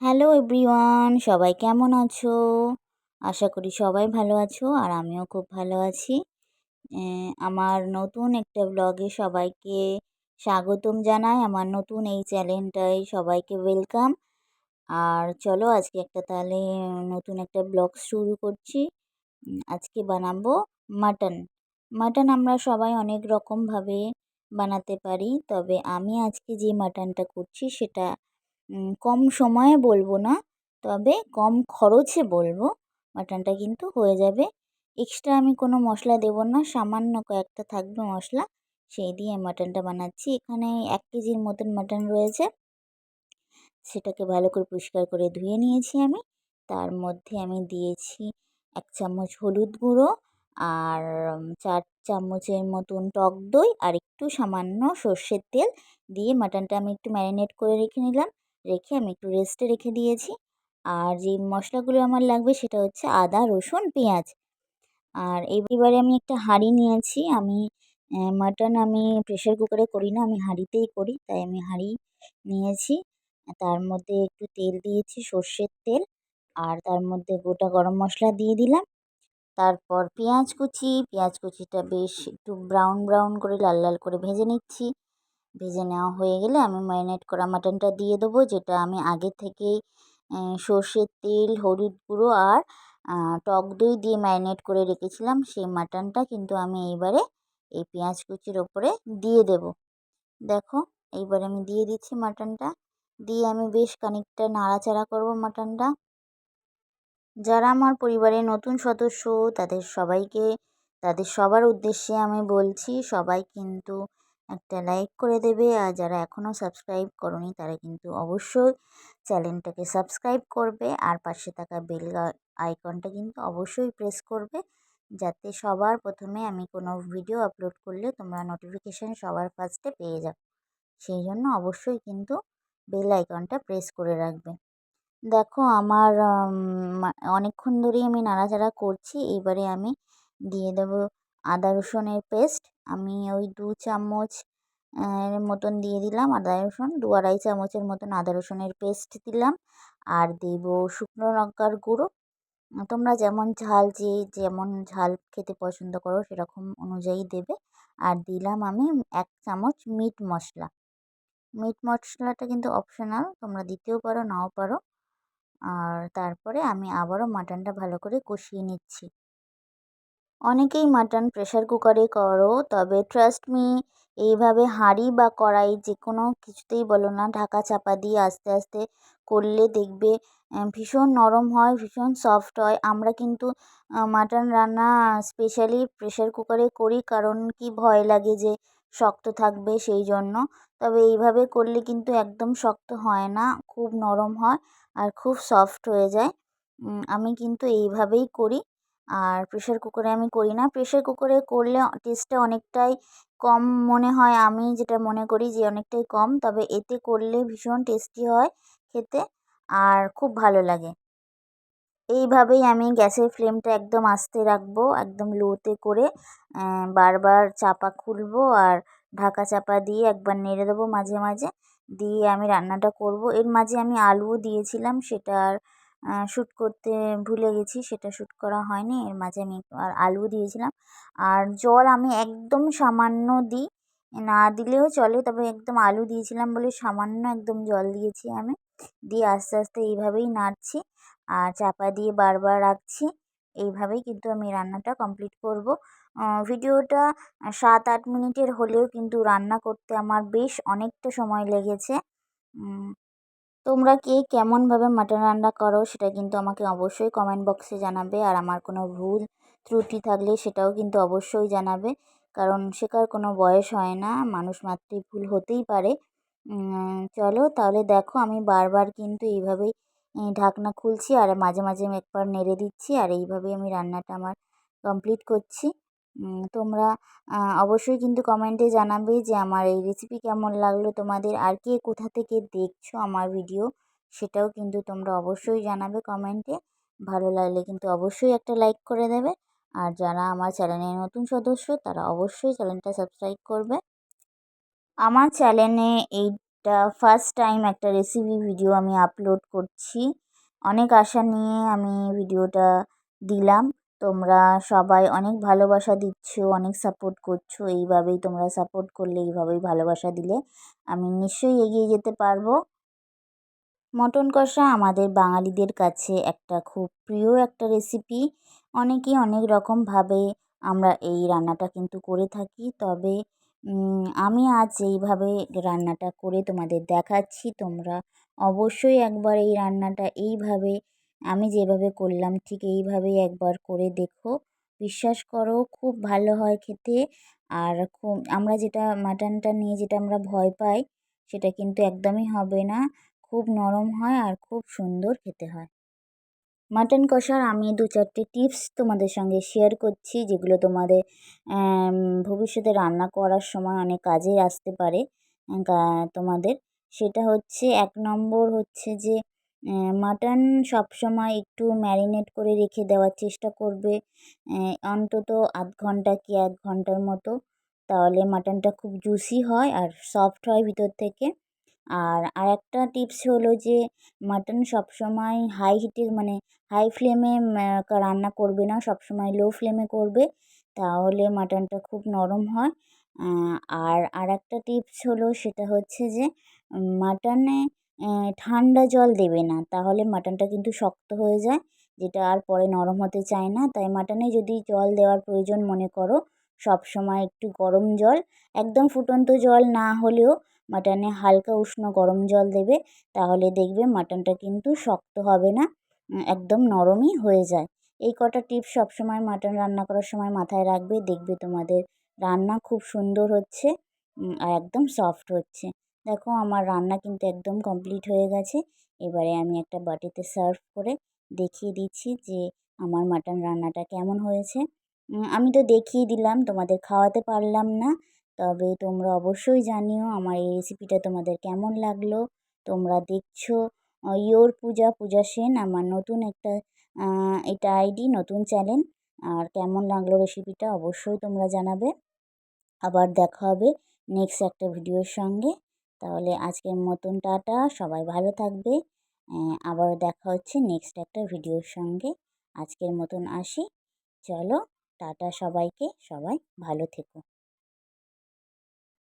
Hello everyone, সবাই কেমন আছো? আশা করি সবাই ভালো আছো আর আমিও খুব ভালো আছি। আমার নতুন একটা ব্লগে সবাইকে স্বাগতম জানাই। আমার নতুন এই চ্যানেলটায় সবাইকে ওয়েলকাম আর চলো আজকে একটা তাহলে নতুন একটা ব্লগ শুরু করছি। আজকে বানাবো মাটন মাটন আমরা সবাই অনেক রকমভাবে বানাতে পারি, তবে আমি আজকে যে মাটনটা করছি সেটা কম সময়ে বলব না, তবে কম খরচে বলব। মাটনটা কিন্তু হয়ে যাবে। এক্সট্রা আমি কোনো মশলা দেবো না, সামান্য কয়েকটা থাকবে মশলা, সেই দিয়ে মাটনটা বানাচ্ছি। এখানে এক কেজির মতন মাটন রয়েছে। সেটাকে ভালো করে পরিষ্কার করে ধুয়ে নিয়েছি আমি। তার মধ্যে আমি দিয়েছি এক চামচ হলুদ গুঁড়ো আর চার চামচের মতন টক দই আর একটু সামান্য সর্ষের তেল দিয়ে মাটনটা আমি একটু ম্যারিনেট করে রেখে নিলাম। রেখে আমি একটু রেস্টে রেখে দিয়েছি। আর যে মশলাগুলো আমার লাগবে সেটা হচ্ছে আদা, রসুন, পেঁয়াজ। আর এবারে আমি একটা হাঁড়ি নিয়েছি। আমি মাটন আমি প্রেশার কুকারে করি না, আমি হাঁড়িতেই করি। তাই আমি হাঁড়ি নিয়েছি। তার মধ্যে একটু তেল দিয়েছি, সর্ষের তেল। আর তার মধ্যে গোটা গরম মশলা দিয়ে দিলাম। তারপর পেঁয়াজ কুচি। পেঁয়াজ কুচিটা বেশ একটু ব্রাউন ব্রাউন করে লাল লাল করে ভেজে নিচ্ছি। ভেজে নেওয়া হয়ে গেলে আমি ম্যারিনেট করা মাটনটা দিয়ে দেবো, যেটা আমি আগে থেকেই সর্ষের তেল, হলুদ গুঁড়ো আর টক দই দিয়ে ম্যারিনেট করে রেখেছিলাম। সেই মাটনটা কিন্তু আমি এইবারে এই পেঁয়াজ কুচির ওপরে দিয়ে দেব। দেখো, এইবারে আমি দিয়ে দিচ্ছি মাটনটা। দিয়ে আমি বেশ খানিকটা নাড়াচাড়া করব মাটনটা। যারা আমার পরিবারের নতুন সদস্য, তাদের সবাইকে, তাদের সবার উদ্দেশ্যে আমি বলছি, সবাই কিন্তু একটা লাইক করে দেবে। আর যারা এখনও সাবস্ক্রাইব করনি, তারা কিন্তু অবশ্যই চ্যানেলটাকে সাবস্ক্রাইব করবে। আর পাশে থাকা বেল আইকনটা কিন্তু অবশ্যই প্রেস করবে। যাতে সবার প্রথমে আমি কোনো ভিডিও আপলোড করলে তোমরা নোটিফিকেশান সবার ফার্স্টে পেয়ে যাও। সেই জন্য অবশ্যই কিন্তু বেল আইকনটা প্রেস করে রাখবে। দেখো আমার অনেকক্ষণ ধরেই আমি নাড়াচাড়া করছি। এবারে আমি দিয়ে দেবো আদা রসুনের পেস্ট আমি ওই দু চামচ, এর মতন দিয়ে দিলাম আদা রসুন। দু আড়াই চামচের মতন আদা রসুনের পেস্ট দিলাম আর দেব শুকনো লঙ্কার গুঁড়ো। তোমরা যেমন ঝাল যে, যেমন ঝাল খেতে পছন্দ করো সেরকম অনুযায়ী দেবে। আর দিলাম আমি এক চামচ মিট মশলা। মিট মশলাটা কিন্তু অপশনাল তোমরা দিতেও পারো, নাও পারো। আর তারপরে আমি আবারও মাটনটা ভালো করে কষিয়ে নিচ্ছি। অনেকেই মাটন প্রেশার কুকারে করো, তবে ট্রাস্ট মি এইভাবে হাঁড়ি বা কড়াই যে কোনো কিছুতেই বলো না, ঢাকা চাপা দিয়ে আস্তে আস্তে করলে দেখবে ভীষণ নরম হয়, ভীষণ সফট হয়। আমরা কিন্তু মাটন রান্না স্পেশালি প্রেশার কুকারে করি কারণ কি ভয় লাগে যে শক্ত থাকবে সেই জন্য। তবে এইভাবে করলে কিন্তু একদম শক্ত হয় না, খুব নরম হয় আর খুব সফট হয়ে যায়। আমি কিন্তু এইভাবেই করি। আর প্রেশার কুকারে আমি করি না। প্রেশার কুকারে করলে টেস্টটা অনেকটাই কম মনে হয়। আমি যেটা মনে করি যে অনেকটাই কম, তবে এতে করলে ভীষণ টেস্টি হয় খেতে আর খুব ভালো লাগে। এইভাবেই আমি গ্যাসের ফ্লেমটা একদম আস্তে রাখব, একদম লোতে করে বারবার চাপা খুলবো আর ঢাকা চাপা দিয়ে একবার নেড়ে দেবো মাঝে মাঝে। দিয়ে আমি রান্নাটা করব। এর মাঝে আমি আলুও দিয়েছিলাম, সেটা আর শ্যুট করতে ভুলে গেছি, সেটা শ্যুট করা হয়নি। এর মাঝে আমি আর আলু দিয়েছিলাম। আর জল আমি একদম সামান্য দিই, না দিলেও চলে, তবে একদম আলু দিয়েছিলাম বলে সামান্য একদম জল দিয়েছি আমি। দিয়ে আস্তে আস্তে এইভাবেই নাড়ছি আর চাপা দিয়ে বারবার রাখছি। এইভাবেই কিন্তু আমি রান্নাটা কমপ্লিট করব। ভিডিওটা সাত, আট মিনিটের হলেও কিন্তু রান্না করতে আমার বেশ অনেকটা সময় লেগেছে। তোমরা কে কেমনভাবে মাটন রান্না করো সেটা কিন্তু আমাকে অবশ্যই কমেন্ট বক্সে জানাবে। আর আমার কোনো ভুল ত্রুটি থাকলে সেটাও কিন্তু অবশ্যই জানাবে। কারণ শেখার কোনো বয়স হয় না, মানুষ মাত্রই ভুল হতেই পারে। চলো তাহলে দেখো আমি বারবার কিন্তু এইভাবেই ঢাকনা খুলছি আর মাঝে মাঝে একবার নেড়ে দিচ্ছি আর এইভাবেই আমি রান্নাটা আমার কমপ্লিট করছি। তোমরা অবশ্যই কিন্তু কমেন্টে জানাবে যে আমার এই রেসিপি কেমন লাগল, তোমাদের আর কে কোথা থেকে দেখছ আমার ভিডিও সেটাও কিন্তু তোমরা অবশ্যই জানাবে কমেন্টে ভালো লাগলে কিন্তু অবশ্যই একটা লাইক করে দেবে। আর যারা আমার চ্যানেলের নতুন সদস্য, তারা অবশ্যই চ্যানেলটা সাবস্ক্রাইব করবে। আমার চ্যানেলে এইটা ফার্স্ট টাইম একটা রেসিপি ভিডিও আমি আপলোড করছি। অনেক আশা নিয়ে আমি ভিডিওটা দিলাম। তোমরা সবাই অনেক ভালোবাসা দিচ্ছ, অনেক সাপোর্ট করছ। এইভাবেই তোমরা সাপোর্ট করলে এইভাবেই ভালোবাসা দিলে আমি নিশ্চয়ই এগিয়ে যেতে পারব। মটন কষা আমাদের বাঙালিদের কাছে একটা খুব প্রিয় একটা রেসিপি অনেকেই অনেক রকমভাবে আমরা এই রান্নাটা কিন্তু করে থাকি, তবে আমি আজ এইভাবে রান্নাটা করে তোমাদের দেখাচ্ছি। তোমরা অবশ্যই একবার এই রান্নাটা এইভাবে আমি যেভাবে করলাম, ঠিক এইভাবেই একবার করে দেখো। বিশ্বাস করো, খুব ভালো হয় খেতে। আর খুব, আমরা যেটা মাটনটা নিয়ে যেটা আমরা ভয় পাই, সেটা কিন্তু একদমই হবে না। খুব নরম হয় আর খুব সুন্দর খেতে হয়। মাটন কষার আমি দু চারটে টিপস তোমাদের সঙ্গে শেয়ার করছি, যেগুলো তোমাদের ভবিষ্যতে রান্না করার সময় অনেক কাজে আসতে পারে তোমাদের। সেটা হচ্ছে, এক নম্বর হচ্ছে যে মাটন সবসময় একটু ম্যারিনেট করে রেখে দেওয়ার চেষ্টা করবে। অন্তত আধ ঘণ্টা কি এক ঘণ্টার মতো। তাহলে মাটনটা খুব জুসি হয় আর সফট হয় ভিতর থেকে। আর আরেকটা টিপস হলো যে মাটন সবসময় হাই হিটে মানে হাই ফ্লেমে রান্না করবে না, সবসময় লো ফ্লেমে করবে। তাহলে মাটনটা খুব নরম হয়। আর আরেকটা টিপস হলো সেটা হচ্ছে যে মাটনে ঠান্ডা জল দেবে না। তাহলে মাটনটা কিন্তু শক্ত হয়ে যায়, যেটা আর পরে নরম হতে চায় না। তাই মাটনে যদি জল দেওয়ার প্রয়োজন মনে করো, সবসময় একটু গরম জল, একদম ফুটন্ত জল না হলেও মাটনে হালকা উষ্ণ গরম জল দেবে, তাহলে দেখবে মাটনটা কিন্তু শক্ত হবে না একদম নরমই হয়ে যায়। এই কটা টিপস সবসময় মাটন রান্না করার সময় মাথায় রাখবে, দেখবে তোমাদের রান্না খুব সুন্দর হচ্ছে আর একদম সফট হচ্ছে। দেখো আমার রান্না কিন্তু একদম কমপ্লিট হয়ে গেছে। এবারে আমি একটা বাটিতে সার্ভ করে দেখিয়ে দিচ্ছি যে আমার মাটন রান্নাটা কেমন হয়েছে। আমি তো দেখিয়ে দিলাম, তোমাদের খাওয়াতে পারলাম না। তবে তোমরা অবশ্যই জানিও আমার এই রেসিপিটা তোমাদের কেমন লাগল। তোমরা দেখছ ইয়োর পূজা পূজা সেন, আমার নতুন একটা এটা আইডি নতুন চ্যানেল আর কেমন লাগল রেসিপিটা অবশ্যই তোমরা জানাবে। আবার দেখা হবে নেক্সট একটা ভিডিওর সঙ্গে। তাহলে আজকের মতন টাটা, সবাই ভালো থাকবে। আবার দেখা হচ্ছে নেক্সট একটা ভিডিওর সঙ্গে। আজকের মতন আসি। চলো, টাটা সবাইকে, সবাই ভালো থেকো।